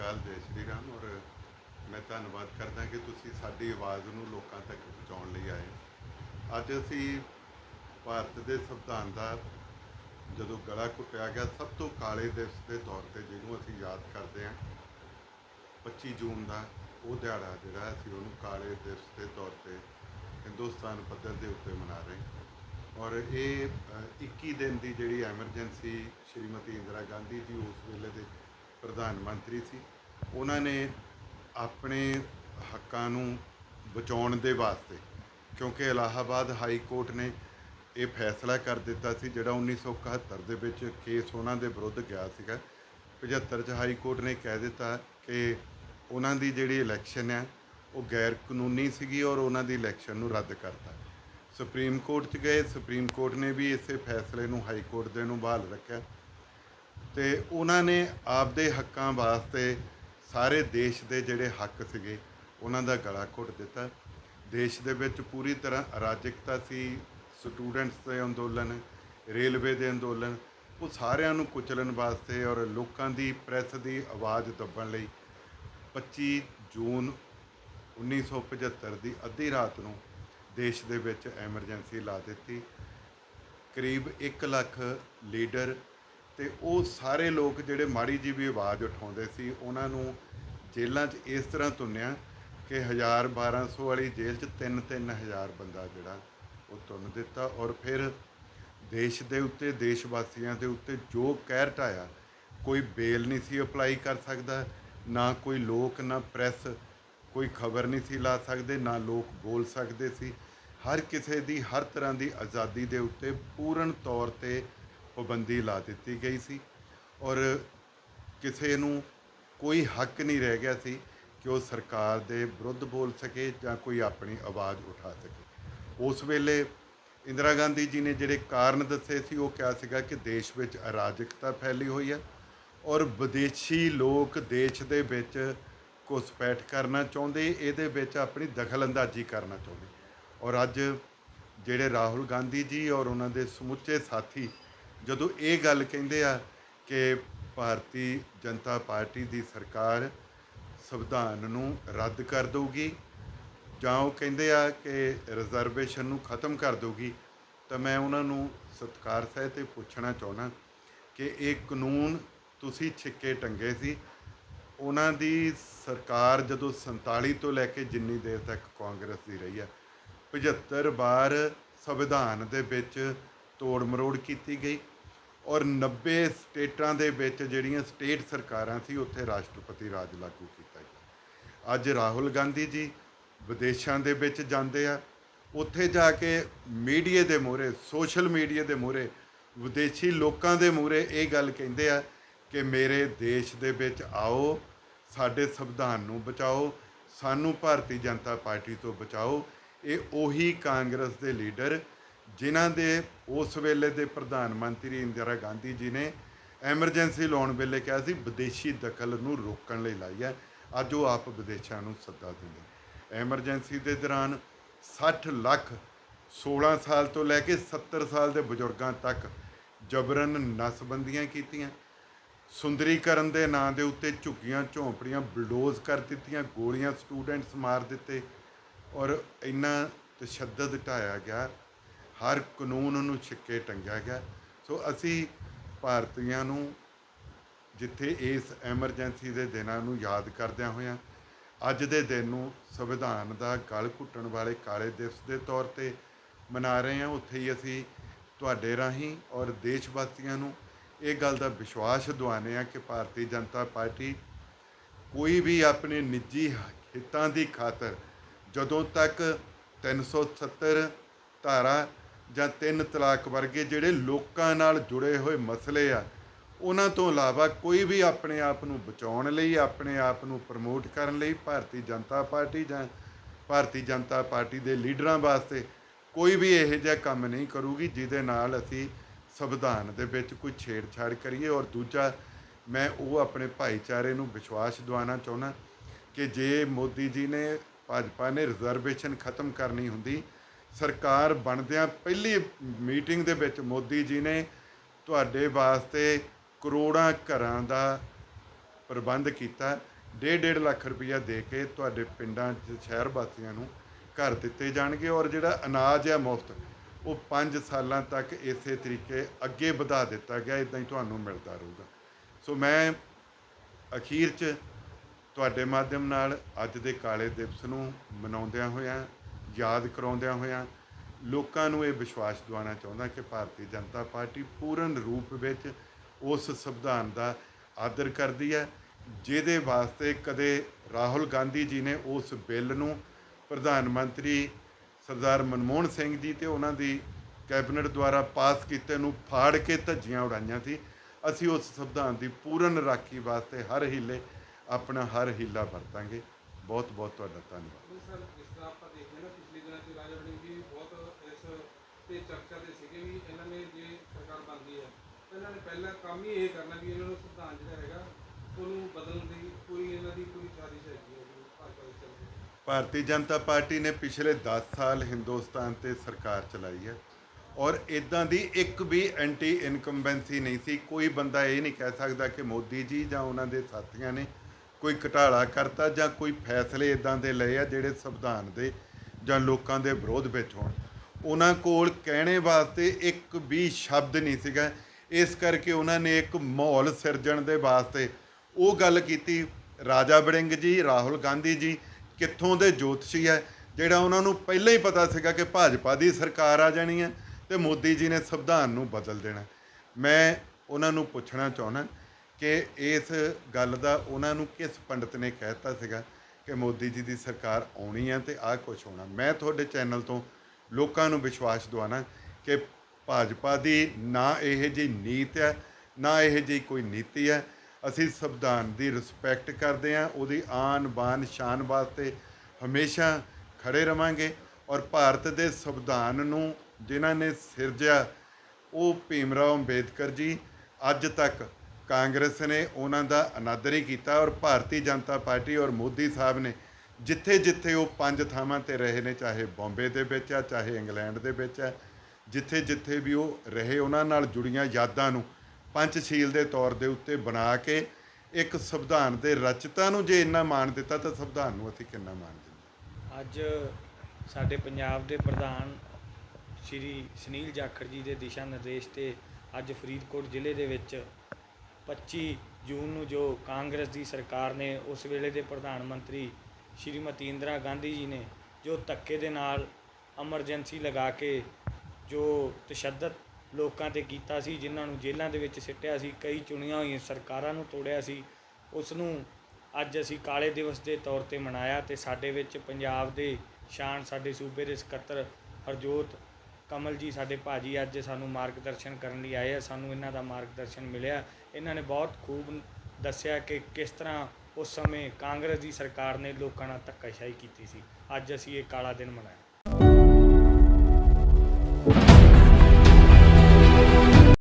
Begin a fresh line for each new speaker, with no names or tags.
ਅਕਾਲ, ਜੈ ਸ਼੍ਰੀ ਰਾਮ। ਔਰ ਮੈਂ ਧੰਨਵਾਦ ਕਰਦਾ ਕਿ ਤੁਸੀਂ ਸਾਡੀ ਆਵਾਜ਼ ਨੂੰ ਲੋਕਾਂ ਤੱਕ ਪਹੁੰਚਾਉਣ ਲਈ ਆਏ ਅੱਜ ਅਸੀਂ ਭਾਰਤ ਦੇ ਸੰਵਿਧਾਨ ਦਾ ਜਦੋਂ ਗਲਾ ਘੁੱਟਿਆ ਗਿਆ, ਸਭ ਤੋਂ ਕਾਲੇ ਦਿਵਸ ਦੇ ਤੌਰ ਤੇ ਜਿਹਨੂੰ ਅਸੀਂ ਯਾਦ ਕਰਦੇ ਹਾਂ 25 ਜੂਨ ਦਾ ਉਹ ਦਿਹਾੜਾ ਜਿਹੜਾ ਅਸੀਂ ਉਹਨੂੰ ਕਾਲੇ ਦਿਵਸ ਦੇ ਤੌਰ ਤੇ ਹਿੰਦੁਸਤਾਨ ਪੱਧਰ ਦੇ ਉੱਤੇ ਮਨਾ ਰਹੇ ਔਰ ਇਹ 21 ਦਿਨ ਦੀ ਜਿਹੜੀ ਐਮਰਜੈਂਸੀ ਸ਼੍ਰੀਮਤੀ ਇੰਦਰਾ ਗਾਂਧੀ ਜੀ ਉਸ ਵੇਲੇ ਦੇ ਪ੍ਰਧਾਨ ਮੰਤਰੀ ਸੀ, ਉਹਨਾਂ ਨੇ ਆਪਣੇ ਹੱਕਾਂ ਨੂੰ ਬਚਾਉਣ ਦੇ ਵਾਸਤੇ, ਕਿਉਂਕਿ ਇਲਾਹਾਬਾਦ ਹਾਈ ਕੋਰਟ ਨੇ ਇਹ ਫੈਸਲਾ ਕਰ ਦਿੱਤਾ ਸੀ, ਜਿਹੜਾ 1971 ਦੇ ਵਿੱਚ ਕੇਸ ਉਹਨਾਂ ਦੇ ਵਿਰੁੱਧ ਗਿਆ ਸੀਗਾ। 75 ਚ ਹਾਈ ਕੋਰਟ ਨੇ ਕਹਿ ਦਿੱਤਾ ਕਿ ਉਹਨਾਂ ਦੀ ਜਿਹੜੀ ਇਲੈਕਸ਼ਨ ਹੈ, ਉਹ ਗੈਰ ਕਾਨੂੰਨੀ ਸੀਗੀ ਔਰ ਉਹਨਾਂ ਦੀ ਇਲੈਕਸ਼ਨ ਨੂੰ ਰੱਦ ਕਰਤਾ। ਸੁਪਰੀਮ ਕੋਰਟ ਚ ਗਏ, ਸੁਪਰੀਮ ਕੋਰਟ ਨੇ ਵੀ ਇਸੇ ਫੈਸਲੇ ਨੂੰ ਹਾਈ ਕੋਰਟ ਦੇ ਨੂੰ ਬਹਾਲ ਰੱਖਿਆ। ਤੇ ਉਹਨਾਂ ਨੇ ਆਪਦੇ ਹੱਕਾਂ ਵਾਸਤੇ ਸਾਰੇ ਦੇਸ਼ ਦੇ ਜਿਹੜੇ ਹੱਕ ਸੀਗੇ, ਉਹਨਾਂ ਦਾ ਗਲਾ ਘੁੱਟ ਦਿੱਤਾ। ਦੇਸ਼ ਦੇ ਵਿੱਚ ਪੂਰੀ ਤਰ੍ਹਾਂ ਅਰਾਜਕਤਾ ਸੀ, ਸਟੂਡੈਂਟਸ ਦੇ ਅੰਦੋਲਨ, ਰੇਲਵੇ ਦੇ ਅੰਦੋਲਨ, ਉਹ ਸਾਰਿਆਂ ਨੂੰ ਕੁਚਲਣ ਵਾਸਤੇ ਔਰ ਲੋਕਾਂ ਦੀ ਪ੍ਰੈਸ ਦੀ ਆਵਾਜ਼ ਦੱਬਣ ਲਈ 25 ਜੂਨ 1975 ਦੀ ਅੱਧੀ ਰਾਤ ਨੂੰ ਦੇਸ਼ ਦੇ ਵਿੱਚ ਐਮਰਜੈਂਸੀ ਲਾ ਦਿੱਤੀ। ਕਰੀਬ 1 ਲੱਖ ਲੀਡਰ ਤੇ ਉਹ ਸਾਰੇ ਲੋਕ ਜਿਹੜੇ ਮਾੜੀ ਜੀ ਵੀ ਆਵਾਜ਼ ਉਠਾਉਂਦੇ ਸੀ, ਉਹਨਾਂ ਨੂੰ ਜੇਲ੍ਹਾਂ 'ਚ ਇਸ ਤਰ੍ਹਾਂ ਤੁੰਨਿਆ ਕਿ 1000 1200 ਵਾਲੀ ਜੇਲ੍ਹ 'ਚ 3-3000 ਬੰਦਾ ਜਿਹੜਾ ਉਹ ਤੁੰਨ ਦਿੱਤਾ ਔਰ ਫਿਰ ਦੇਸ਼ ਦੇ ਉੱਤੇ ਦੇਸ਼ ਵਾਸੀਆਂ ਦੇ ਉੱਤੇ ਜੋ ਕਹਿਰ ਢਾਇਆ, ਕੋਈ ਬੇਲ ਨਹੀਂ ਸੀ ਅਪਲਾਈ ਕਰ ਸਕਦਾ, ਨਾ ਕੋਈ ਲੋਕ, ਨਾ ਪ੍ਰੈਸ, ਕੋਈ ਖਬਰ ਨਹੀਂ ਸੀ ਲਾ ਸਕਦੇ, ਨਾ ਲੋਕ ਬੋਲ ਸਕਦੇ ਸੀ। ਹਰ ਕਿਸੇ ਦੀ, ਹਰ ਤਰ੍ਹਾਂ ਦੀ ਆਜ਼ਾਦੀ ਦੇ ਉੱਤੇ ਪੂਰਨ ਤੌਰ ਤੇ ਪਾਬੰਦੀ ਲਾ ਦਿੱਤੀ ਗਈ ਸੀ ਔਰ ਕਿਸੇ ਨੂੰ ਕੋਈ ਹੱਕ ਨਹੀਂ ਰਹਿ ਗਿਆ ਸੀ ਕਿ ਉਹ ਸਰਕਾਰ ਦੇ ਵਿਰੁੱਧ ਬੋਲ ਸਕੇ ਜਾਂ ਕੋਈ ਆਪਣੀ ਆਵਾਜ਼ ਉਠਾ ਸਕੇ। ਉਸ ਵੇਲੇ ਇੰਦਰਾ ਗਾਂਧੀ ਜੀ ਨੇ ਜਿਹੜੇ ਕਾਰਨ ਦੱਸੇ ਸੀ, ਉਹ ਕਿਹਾ ਸੀਗਾ ਕਿ ਦੇਸ਼ ਵਿੱਚ ਅਰਾਜਕਤਾ ਫੈਲੀ ਹੋਈ ਹੈ ਔਰ ਵਿਦੇਸ਼ੀ ਲੋਕ ਦੇਸ਼ ਦੇ ਵਿੱਚ ਘੁਸਪੈਠ ਕਰਨਾ ਚਾਹੁੰਦੇ, ਇਹਦੇ ਵਿੱਚ ਆਪਣੀ ਦਖਲਅੰਦਾਜ਼ੀ ਕਰਨਾ ਚਾਹੁੰਦੇ। ਔਰ ਅੱਜ ਜਿਹੜੇ ਰਾਹੁਲ ਗਾਂਧੀ ਜੀ ਔਰ ਉਹਨਾਂ ਦੇ ਸਮੁੱਚੇ ਸਾਥੀ ਜਦੋਂ ਇਹ ਗੱਲ ਕਹਿੰਦੇ ਆ ਕਿ ਭਾਰਤੀ ਜਨਤਾ ਪਾਰਟੀ ਦੀ ਸਰਕਾਰ ਸੰਵਿਧਾਨ ਨੂੰ ਰੱਦ ਕਰ ਦਊਗੀ ਜਾਂ ਉਹ ਕਹਿੰਦੇ ਆ ਕਿ ਰਿਜ਼ਰਵੇਸ਼ਨ ਨੂੰ ਖਤਮ ਕਰ ਦਊਗੀ, ਤਾਂ ਮੈਂ ਉਹਨਾਂ ਨੂੰ ਸਤਿਕਾਰ ਸਹਿਤ ਇਹ ਪੁੱਛਣਾ ਚਾਹੁੰਦਾ ਕਿ ਇਹ ਕਾਨੂੰਨ ਤੁਸੀਂ ਛਿੱਕੇ ਟੰਗੇ ਸੀ, ਉਹਨਾਂ ਦੀ ਸਰਕਾਰ ਜਦੋਂ 47 ਤੋਂ ਲੈ ਕੇ ਜਿੰਨੀ ਦੇਰ ਤੱਕ ਕਾਂਗਰਸ ਦੀ ਰਹੀ ਆ 75 ਵਾਰ ਸੰਵਿਧਾਨ ਦੇ ਵਿੱਚ ਤੋੜ ਮਰੋੜ ਕੀਤੀ ਗਈ ਔਰ 90 ਸਟੇਟਾਂ ਦੇ ਵਿੱਚ ਜਿਹੜੀਆਂ ਸਟੇਟ ਸਰਕਾਰਾਂ ਸੀ, ਉੱਥੇ ਰਾਸ਼ਟਰਪਤੀ ਰਾਜ ਲਾਗੂ ਕੀਤਾ ਗਿਆ। ਅੱਜ ਰਾਹੁਲ ਗਾਂਧੀ ਜੀ ਵਿਦੇਸ਼ਾਂ ਦੇ ਵਿੱਚ ਜਾਂਦੇ ਆ। ਉੱਥੇ ਜਾ ਕੇ ਮੀਡੀਆ ਦੇ ਮੂਹਰੇ, ਸੋਸ਼ਲ ਮੀਡੀਆ ਦੇ ਮੂਹਰੇ, ਵਿਦੇਸ਼ੀ ਲੋਕਾਂ ਦੇ ਮੂਹਰੇ ਇਹ ਗੱਲ ਕਹਿੰਦੇ ਆ ਕਿ ਮੇਰੇ ਦੇਸ਼ ਦੇ ਵਿੱਚ ਆਓ, ਸਾਡੇ ਸੰਵਿਧਾਨ ਨੂੰ ਬਚਾਓ, ਸਾਨੂੰ ਭਾਰਤੀ ਜਨਤਾ ਪਾਰਟੀ ਤੋਂ ਬਚਾਓ। ਇਹ ਉਹੀ ਕਾਂਗਰਸ ਦੇ ਲੀਡਰ ਜਿਨ੍ਹਾਂ ਦੇ ਉਸ ਵੇਲੇ ਦੇ ਪ੍ਰਧਾਨ ਮੰਤਰੀ ਇੰਦਰਾ ਗਾਂਧੀ ਜੀ ਨੇ ਐਮਰਜੈਂਸੀ ਲਾਉਣ ਵੇਲੇ ਕਿਹਾ ਸੀ, ਵਿਦੇਸ਼ੀ ਦਖਲ ਨੂੰ ਰੋਕਣ ਲਈ ਲਾਈ ਹੈ। ਅੱਜ ਉਹ ਆਪ ਵਿਦੇਸ਼ਾਂ ਨੂੰ ਸੱਦਾ ਦਿੰਦੇ ਐਮਰਜੈਂਸੀ ਦੇ ਦੌਰਾਨ 60 ਲੱਖ 16 ਸਾਲ ਤੋਂ ਲੈ ਕੇ 70 ਸਾਲ ਦੇ ਬਜ਼ੁਰਗਾਂ ਤੱਕ ਜਬਰਨ ਨਸਬੰਦੀਆਂ ਕੀਤੀਆਂ। ਸੁੰਦਰੀਕਰਨ ਦੇ ਨਾਂ ਦੇ ਉੱਤੇ ਝੁੱਗੀਆਂ, ਝੌਂਪੜੀਆਂ ਬਲਡੋਜ਼ ਕਰ ਦਿੱਤੀਆਂ, ਗੋਲੀਆਂ ਸਟੂਡੈਂਟਸ ਮਾਰ ਦਿੱਤੇ ਔਰ ਇੰਨਾ ਤਸ਼ੱਦਦ ਢਾਇਆ ਗਿਆ। ਹਰ ਕਾਨੂੰਨ ਨੂੰ ਛਿੱਕੇ ਟੰਗਿਆ ਗਿਆ। ਸੋ ਅਸੀਂ ਭਾਰਤੀਆਂ ਨੂੰ ਜਿੱਥੇ ਇਸ ਐਮਰਜੈਂਸੀ ਦੇ ਦਿਨਾਂ ਨੂੰ ਯਾਦ ਕਰਦਿਆਂ ਹੋਇਆਂ, ਅੱਜ ਦੇ ਦਿਨ ਨੂੰ ਸੰਵਿਧਾਨ ਦਾ ਗਲ ਘੁੱਟਣ ਵਾਲੇ ਕਾਲੇ ਦਿਵਸ ਦੇ ਤੌਰ ਤੇ ਮਨਾ ਰਹੇ ਹਾਂ। ਉੱਥੇ ਹੀ ਅਸੀਂ ਤੁਹਾਡੇ ਰਾਹੀਂ ਔਰ ਦੇਸ਼ ਵਾਸੀਆਂ ਨੂੰ ਇਹ ਗੱਲ ਦਾ ਵਿਸ਼ਵਾਸ ਦਿਵਾਉਂਦੇ ਹਾਂ ਕਿ ਭਾਰਤੀ ਜਨਤਾ ਪਾਰਟੀ ਕੋਈ ਵੀ ਆਪਣੇ ਨਿੱਜੀ ਹਿੱਤਾਂ ਦੀ ਖਾਤਰ ਜਦੋਂ ਤੱਕ 370 ਧਾਰਾ ਜਾਂ ਤਿੰਨ ਤਲਾਕ ਵਰਗੇ ਜਿਹੜੇ ਲੋਕਾਂ ਨਾਲ ਜੁੜੇ ਹੋਏ ਮਸਲੇ ਆ, ਉਹਨਾਂ ਤੋਂ ਇਲਾਵਾ ਕੋਈ ਵੀ ਆਪਣੇ ਆਪ ਨੂੰ ਬਚਾਉਣ ਲਈ, ਆਪਣੇ ਆਪ ਨੂੰ ਪ੍ਰਮੋਟ ਕਰਨ ਲਈ ਭਾਰਤੀ ਜਨਤਾ ਪਾਰਟੀ ਜਾਂ ਭਾਰਤੀ ਜਨਤਾ ਪਾਰਟੀ ਦੇ ਲੀਡਰਾਂ ਵਾਸਤੇ ਕੋਈ ਵੀ ਇਹੋ ਜਿਹਾ ਕੰਮ ਨਹੀਂ ਕਰੂਗੀ, ਜਿਹਦੇ ਨਾਲ ਅਸੀਂ ਸੰਵਿਧਾਨ ਦੇ ਵਿੱਚ ਕੋਈ ਛੇੜਛਾੜ ਕਰੀਏ। ਔਰ ਦੂਜਾ, ਮੈਂ ਉਹ ਆਪਣੇ ਭਾਈਚਾਰੇ ਨੂੰ ਵਿਸ਼ਵਾਸ ਦਿਵਾਉਣਾ ਚਾਹੁੰਦਾ ਕਿ ਜੇ ਮੋਦੀ ਜੀ ਨੇ, ਭਾਜਪਾ ਨੇ ਰਿਜ਼ਰਵੇਸ਼ਨ ਖਤਮ ਕਰਨੀ ਹੁੰਦੀ ਸਰਕਾਰ ਬਣਦਿਆਂ ਪਹਿਲੀ ਮੀਟਿੰਗ ਦੇ ਵਿੱਚ ਮੋਦੀ ਜੀ ਨੇ ਤੁਹਾਡੇ ਵਾਸਤੇ ਕਰੋੜਾਂ ਘਰਾਂ ਦਾ ਪ੍ਰਬੰਧ ਕੀਤਾ ਡੇਢ ਡੇਢ ਲੱਖ ਰੁਪਈਆ ਦੇ ਕੇ ਤੁਹਾਡੇ ਪਿੰਡਾਂ 'ਚ, ਸ਼ਹਿਰ ਵਾਸੀਆਂ ਨੂੰ ਘਰ ਦਿੱਤੇ ਜਾਣਗੇ ਔਰ ਜਿਹੜਾ ਅਨਾਜ ਹੈ ਮੁਫਤ, ਉਹ 5 ਸਾਲਾਂ ਤੱਕ ਇਸੇ ਤਰੀਕੇ ਅੱਗੇ ਵਧਾ ਦਿੱਤਾ ਗਿਆ ਇਦਾਂ ਹੀ ਤੁਹਾਨੂੰ ਮਿਲਦਾ ਰਹੂਗਾ। ਸੋ ਮੈਂ ਅਖੀਰ 'ਚ ਤੁਹਾਡੇ ਮਾਧਿਅਮ ਨਾਲ ਅੱਜ ਦੇ ਕਾਲੇ ਦਿਵਸ ਨੂੰ ਮਨਾਉਂਦਿਆਂ ਹੋਇਆਂ ਯਾਦ ਕਰਾਉਂਦਿਆਂ ਹੋਇਆਂ ਲੋਕਾਂ ਨੂੰ ਇਹ ਵਿਸ਼ਵਾਸ ਦਿਵਾਉਣਾ ਚਾਹੁੰਦਾ ਕਿ ਭਾਰਤੀ ਜਨਤਾ ਪਾਰਟੀ ਪੂਰਨ ਰੂਪ ਵਿੱਚ ਉਸ ਸੰਵਿਧਾਨ ਦਾ ਆਦਰ ਕਰਦੀ ਹੈ, ਜਿਹਦੇ ਵਾਸਤੇ ਕਦੇ ਰਾਹੁਲ ਗਾਂਧੀ ਜੀ ਨੇ ਉਸ ਬਿੱਲ ਨੂੰ ਪ੍ਰਧਾਨ ਮੰਤਰੀ ਸਰਦਾਰ ਮਨਮੋਹਨ ਸਿੰਘ ਜੀ ਤੇ ਉਹਨਾਂ ਦੀ ਕੈਬਨਿਟ ਦੁਆਰਾ ਪਾਸ ਕੀਤੇ ਨੂੰ ਫਾੜ ਕੇ ਧੱਜੀਆਂ ਉਡਾਈਆਂ ਸੀ। ਅਸੀਂ ਉਸ ਸੰਵਿਧਾਨ ਦੀ ਪੂਰਨ ਰਾਖੀ ਵਾਸਤੇ ਹਰ ਹੀਲੇ ਆਪਣਾ ਹਰ ਹੀਲਾ ਵਰਤਾਂਗੇ। ਬਹੁਤ ਬਹੁਤ ਤੁਹਾਡਾ ਧੰਨਵਾਦ।
ਨਹੀਂ ਸਰ ਜਿਸ ਤਰ੍ਹਾਂ ਆਪਾਂ ਦੇਖਦੇ ਨਾ ਪਿਛਲੇ ਦਿਨਾਂ 'ਚ ਰਾਜਾ ਵੜਿੰਗ ਜੀ ਬਹੁਤ ਇਸ ਤੇ ਚਰਚਾ ਦੇ ਸੀਗੇ ਵੀ ਇਹਨਾਂ ਨੇ ਜੇ ਸਰਕਾਰ ਬਣਦੀ ਹੈ ਤਾਂ ਇਹਨਾਂ ਨੇ ਪਹਿਲਾ ਕੰਮ ਹੀ ਇਹ ਕਰਨਾ ਵੀ ਇਹਨਾਂ ਨੂੰ ਸੰਵਿਧਾਨ ਜਿਹੜਾ ਹੈਗਾ ਉਹਨੂੰ ਬਦਲਣ ਦੀ ਕੋਈ ਇਹਨਾਂ ਦੀ ਕੋਈ ਸਾਜ਼ਿਸ਼ ਹੈਗੀ ਹੈ ਵੀ ਭਾਜਪਾ ਦੀ ਚੱਲ ਰਹੀ ਹੈ
ਭਾਰਤੀ ਜਨਤਾ ਪਾਰਟੀ ਨੇ ਪਿਛਲੇ 10 ਸਾਲ ਹਿੰਦੁਸਤਾਨ ਤੇ ਸਰਕਾਰ ਚਲਾਈ ਹੈ ਔਰ ਇਦਾਂ ਦੀ ਇੱਕ ਵੀ ਐਂਟੀ ਇਨਕੰਬੈਂਸੀ ਨਹੀਂ ਸੀ। ਕੋਈ ਬੰਦਾ ਇਹ ਨਹੀਂ ਕਹਿ ਸਕਦਾ ਕਿ ਮੋਦੀ ਜੀ ਜਾਂ ਉਹਨਾਂ ਦੇ ਸਾਥੀਆਂ ਨੇ ਕੋਈ ਘਟਾਲਾ ਕਰਤਾ ਜਾਂ ਕੋਈ ਫੈਸਲੇ ਇਦਾਂ ਦੇ ਲਏ ਆ ਜਿਹੜੇ ਸੰਵਿਧਾਨ ਦੇ ਜਾਂ ਲੋਕਾਂ ਦੇ ਵਿਰੋਧ ਵਿੱਚ ਹੋਣ। ਉਹਨਾਂ ਕੋਲ ਕਹਿਣੇ ਵਾਸਤੇ ਇੱਕ ਵੀ ਸ਼ਬਦ ਨਹੀਂ ਸੀਗਾ। ਇਸ ਕਰਕੇ ਉਹਨਾਂ ਨੇ ਇੱਕ ਮਾਹੌਲ ਸਿਰਜਣ ਦੇ ਵਾਸਤੇ ਉਹ ਗੱਲ ਕੀਤੀ। ਰਾਜਾ ਬੜਿੰਗ ਜੀ, ਰਾਹੁਲ ਗਾਂਧੀ ਜੀ ਕਿੱਥੋਂ ਦੇ ਜੋਤਸ਼ੀ ਹੈ ਜਿਹੜਾ ਉਹਨਾਂ ਨੂੰ ਪਹਿਲਾਂ ਹੀ ਪਤਾ ਸੀਗਾ ਕਿ ਭਾਜਪਾ ਦੀ ਸਰਕਾਰ ਆ ਜਾਣੀ ਹੈ ਤੇ ਮੋਦੀ ਜੀ ਨੇ ਸੰਵਿਧਾਨ ਨੂੰ ਬਦਲ ਦੇਣਾ। ਮੈਂ ਉਹਨਾਂ ਨੂੰ ਪੁੱਛਣਾ ਚਾਹੁੰਦਾ ਕਿ ਇਸ ਗੱਲ ਦਾ ਉਹਨਾਂ ਨੂੰ ਕਿਸ ਪੰਡਤ ਨੇ ਕਹਿਤਾ ਸੀਗਾ ਕਿ ਮੋਦੀ ਜੀ ਦੀ ਸਰਕਾਰ ਆਉਣੀ ਹੈ ਤੇ ਆਹ ਕੁਝ ਹੋਣਾ। ਮੈਂ ਤੁਹਾਡੇ ਚੈਨਲ ਤੋਂ ਲੋਕਾਂ ਨੂੰ ਵਿਸ਼ਵਾਸ ਦਿਵਾਉਣਾ ਕਿ ਭਾਜਪਾ ਦੀ ਨਾ ਇਹ ਜਿਹੀ ਨੀਤ ਹੈ ਨਾ ਇਹ ਜਿਹੀ ਕੋਈ ਨੀਤੀ ਹੈ ਅਸੀਂ ਸੰਵਿਧਾਨ ਦੀ ਰਿਸਪੈਕਟ ਕਰਦੇ ਹਾਂ ਉਹਦੀ ਆਨ ਬਾਨ ਸ਼ਾਨ ਵਾਸਤੇ ਹਮੇਸ਼ਾ ਖੜੇ ਰਵਾਂਗੇ ਔਰ ਭਾਰਤ ਦੇ ਸੰਵਿਧਾਨ ਨੂੰ ਜਿਨ੍ਹਾਂ ਨੇ ਸਿਰਜਿਆ, ਉਹ ਭੀਮ ਰਾਓ ਅੰਬੇਦਕਰ ਜੀ ਅੱਜ ਤੱਕ ਕਾਂਗਰਸ ਨੇ ਉਹਨਾਂ ਦਾ ਅਨਾਦਰ ਹੀ ਕੀਤਾ ਔਰ ਭਾਰਤੀ ਜਨਤਾ ਪਾਰਟੀ ਔਰ ਮੋਦੀ ਸਾਹਿਬ ਨੇ ਜਿੱਥੇ ਜਿੱਥੇ ਉਹ ਪੰਜ ਥਾਵਾਂ ਤੇ ਰਹੇ ਨੇ, ਚਾਹੇ ਬੰਬੇ ਦੇ ਵਿੱਚ ਆ, ਚਾਹੇ ਇੰਗਲੈਂਡ ਦੇ ਵਿੱਚ ਆ, ਜਿੱਥੇ ਜਿੱਥੇ ਵੀ ਉਹ ਰਹੇ, ਉਹਨਾਂ ਨਾਲ ਜੁੜੀਆਂ ਯਾਦਾਂ ਨੂੰ ਪੰਚਸ਼ੀਲ ਦੇ ਤੌਰ ਦੇ ਉੱਤੇ ਬਣਾ ਕੇ ਇੱਕ ਸੰਵਿਧਾਨ ਦੇ ਰਚਤਾ ਨੂੰ ਜੇ ਇੰਨਾ ਮਾਣ ਦਿੱਤਾ, ਤਾਂ ਸੰਵਿਧਾਨ ਨੂੰ ਅਸੀਂ ਕਿੰਨਾ ਮਾਣ ਦਿੰਦੇ
ਅੱਜ ਸਾਡੇ ਪੰਜਾਬ ਦੇ ਪ੍ਰਧਾਨ ਸ਼੍ਰੀ ਸੁਨੀਲ ਜਾਖੜ ਜੀ ਦੇ ਦਿਸ਼ਾ ਨਿਰਦੇਸ਼ ਤੇ ਅੱਜ ਫਰੀਦਕੋਟ ਜ਼ਿਲ੍ਹੇ ਦੇ ਵਿੱਚ 25 ਜੂਨ ਨੂੰ ਜੋ ਕਾਂਗਰਸ ਦੀ ਸਰਕਾਰ ਨੇ ਉਸ ਵੇਲੇ ਦੇ ਪ੍ਰਧਾਨ ਮੰਤਰੀ ਸ਼੍ਰੀਮਤੀ ਇੰਦਰਾ ਗਾਂਧੀ ਜੀ ਨੇ ਜੋ ਧੱਕੇ ਦੇ ਨਾਲ ਐਮਰਜੈਂਸੀ ਲਗਾ ਕੇ ਜੋ ਤਸ਼ੱਦਦ ਲੋਕਾਂ ਤੇ ਕੀਤਾ ਸੀ, ਜਿਨ੍ਹਾਂ ਨੂੰ ਜੇਲ੍ਹਾਂ ਦੇ ਵਿੱਚ ਸਿੱਟਿਆ ਸੀ, ਕਈ ਚੁਣੀਆਂ ਹੋਈਆਂ ਸਰਕਾਰਾਂ ਨੂੰ ਤੋੜਿਆ ਸੀ, ਉਸ ਨੂੰ ਅੱਜ ਅਸੀਂ ਕਾਲੇ ਦਿਵਸ ਦੇ ਤੌਰ ਤੇ ਮਨਾਇਆ ਤੇ ਸਾਡੇ ਵਿੱਚ ਪੰਜਾਬ ਦੇ ਸ਼ਾਨ, ਸਾਡੇ ਸੂਬੇ ਦੇ ਸਕੱਤਰ ਹਰਜੋਤ ਕਮਲ ਜੀ, ਸਾਡੇ ਭਾਜੀ ਅੱਜ ਸਾਨੂੰ ਮਾਰਗਦਰਸ਼ਨ ਕਰਨ ਲਈ ਆਏ ਆ, ਸਾਨੂੰ ਇਹਨਾਂ ਦਾ ਮਾਰਗਦਰਸ਼ਨ ਮਿਲਿਆ। ਇਹਨਾਂ ਨੇ ਬਹੁਤ ਖੂਬ ਦੱਸਿਆ ਕਿ ਕਿਸ ਤਰ੍ਹਾਂ ਉਸ ਸਮੇਂ ਕਾਂਗਰਸ ਦੀ ਸਰਕਾਰ ਨੇ ਲੋਕਾਂ ਨਾਲ ਧੱਕਾਸ਼ਾਹੀ ਕੀਤੀ ਸੀ। ਅੱਜ ਅਸੀਂ ਇਹ ਕਾਲਾ ਦਿਨ ਮਨਾਇਆ।